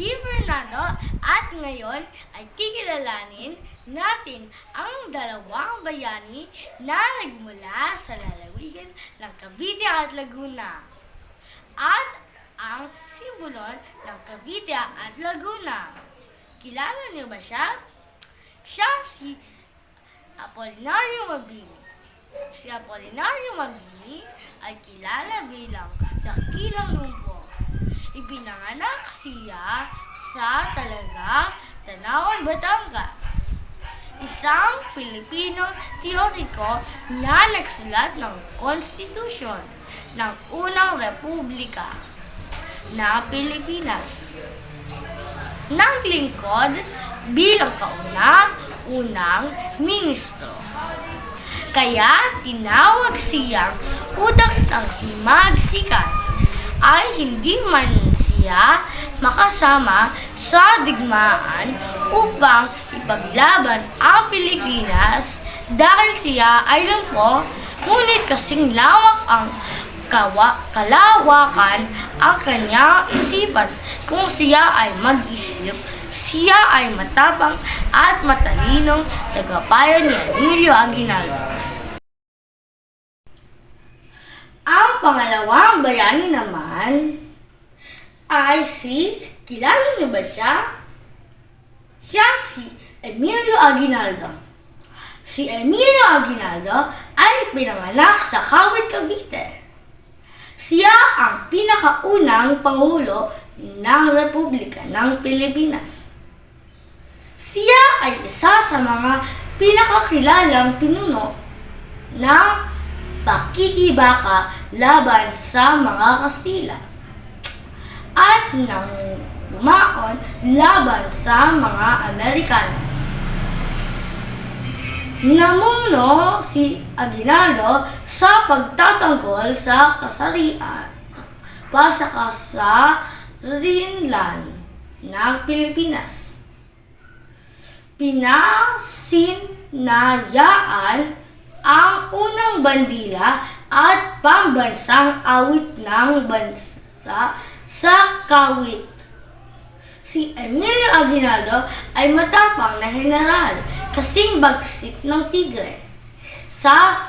V. Fernando at ngayon ay kikilalanin natin ang dalawang bayani na nagmula sa lalawigan ng Cavite at Laguna. At ang simbolo ng Cavite at Laguna. Kilala niyo ba siya? Siya si Apolinario Mabini. Si Apolinario Mabini ay kilala bilang Dakilang Lumpo. Ipinanganak siya sa Talaga, Tanawan, Batangas. Isang Pilipino teoriko na nagsulat ng konstitusyon ng unang republika na Pilipinas. Naglingkod bilang kauna-unang ministro. Kaya tinawag siyang utak ng himagsikan ay hindi man siya makasama sa digmaan upang ipaglaban ang Pilipinas dahil siya ay lumpo, ngunit kasing lawak ang kawa, kalawakan ang kanyang isipan. Kung siya ay mag-isip, siya ay matapang at matalinong tagapayo ni Emilio Aguinaldo. Ang pangalawang bayani naman ay si, kilala niyo ba siya? Siya si Emilio Aguinaldo. Si Emilio Aguinaldo ay pinanganak sa Kawit, Cavite. Siya ang pinakaunang Pangulo ng Republika ng Pilipinas. Siya ay isa sa mga pinakakilalang pinuno ng pakikibaka laban sa mga Kastila at nang lumaon laban sa mga Amerikano. Namuno si Aguinaldo sa pagtatanggol sa kasarian para sa kasarinlan ng Pilipinas. Pinasinayaan ang unang bandila at pambansang awit ng bansa sa kawit. Si Emilio Aguinaldo ay matapang na general kasing bagsik ng tigre sa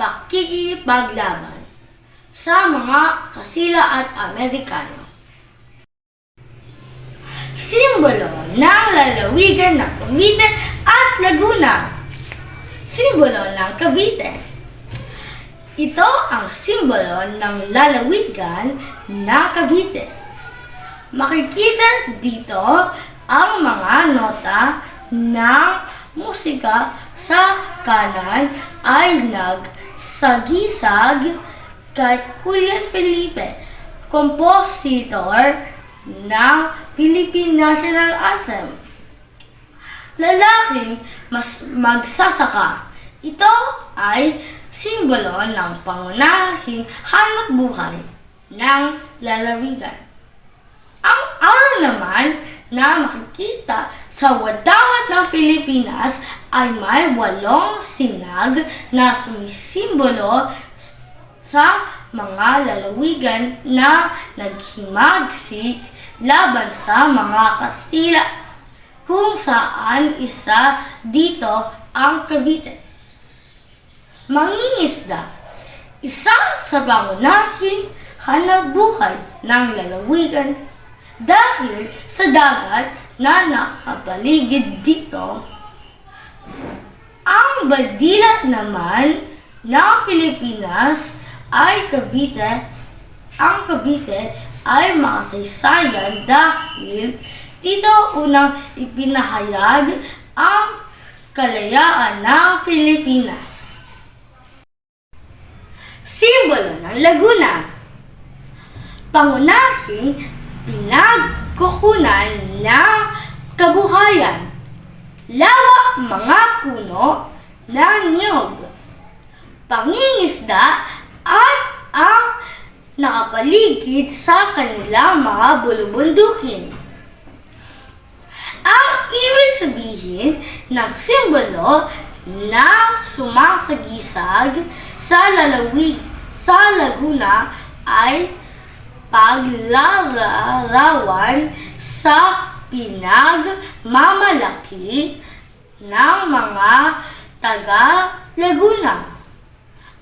pakikipaglaban sa mga kasila at Amerikano. Simbolo ng lalawigan ng Cavite at Laguna. Simbolo ng Cavite. Ito ang simbolo ng lalawigan ng Cavite. Makikita dito ang mga nota ng musika sa kanan ay nagsagisag kay Julian Felipe, kompositor ng Philippine National Anthem. Lalaking mas magsasaka. Ito ay simbolo ng pangunahing hanap buhay ng lalawigan. Ang araw naman na makikita sa wadawat ng Pilipinas ay may walong sinag na sumisimbolo sa mga lalawigan na naghimagsik laban sa mga Kastila kung saan isa dito ang Cavite. Mangingisda, isa sa pangunahing hanapbuhay ng lalawigan dahil sa dagat na nakapaligid dito. Ang badila naman ng Pilipinas ay Cavite. Ang Cavite ay makasaysayan dahil dito unang ipinahayag ang kalayaan ng Pilipinas. Simbolo ng Laguna Pangunahing pinagkukunan ng kabuhayan. Lawa mga puno ng niyog. Pangingisda at ang nakapaligid sa kanilang mga bulubundukin. Ang ibig sabihin ng simbolo na sumasagisag sa lalawig sa Laguna ay paglalarawan sa pinagmamalaki ng mga taga Laguna.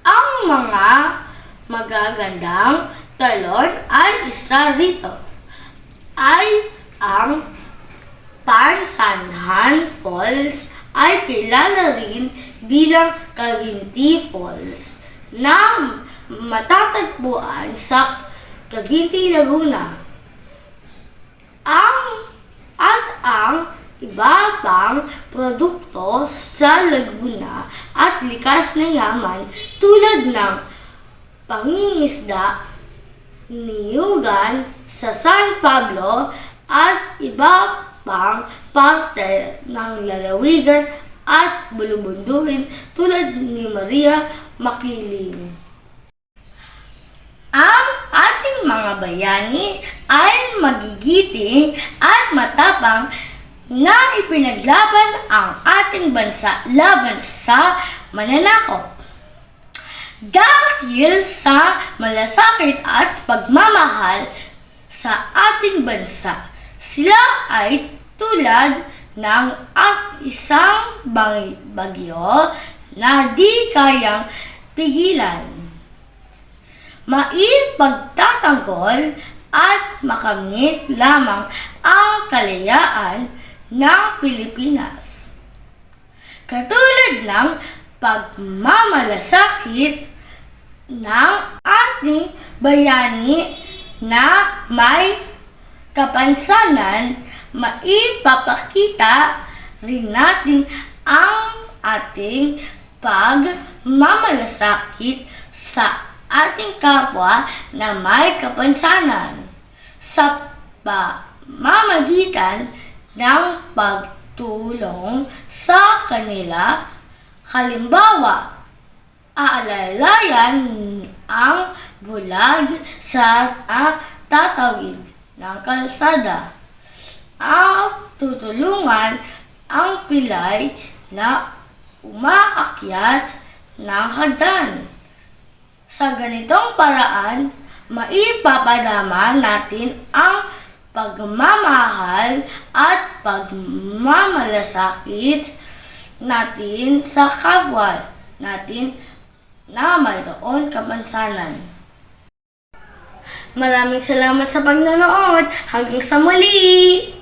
Ang mga magagandang talon ay isa rito ay ang Pansanhan Falls ay kilala rin bilang Cavinti Falls na matatagpuan sa Cavinti, Laguna. Ang at ang iba pang produkto sa Laguna at likas na yaman tulad ng pangingisda, niyugan sa San Pablo at iba pang parte ng lalawigan at bulubundurin tulad ni Maria Makiling. Ang ating mga bayani ay magigiting at matapang na ipinaglaban ang ating bansa laban sa mananakop. Dahil sa malasakit at pagmamahal sa ating bansa, sila ay tulad ng at isang bagyo na di kayang pigilan. Maipagtatanggol at makamit lamang ang kalayaan ng Pilipinas. Katulad ng pagmamalasakit ng ating bayani na may kapansanan, maipapakita rin natin ang ating pagmamalasakit sa ating kapwa na may kapansanan sa pamamagitan ng pagtulong sa kanila. Halimbawa, aalalayan ang bulag sa ah, tatawid ng kalsada. Ang tutulungan ang pilay na umaakyat ng hagdan. Sa ganitong paraan, maipapadama natin ang pagmamahal at pagmamalasakit natin sa kapwa natin na mayroon kapansanan. Maraming salamat sa pagnanood. Hanggang sa muli!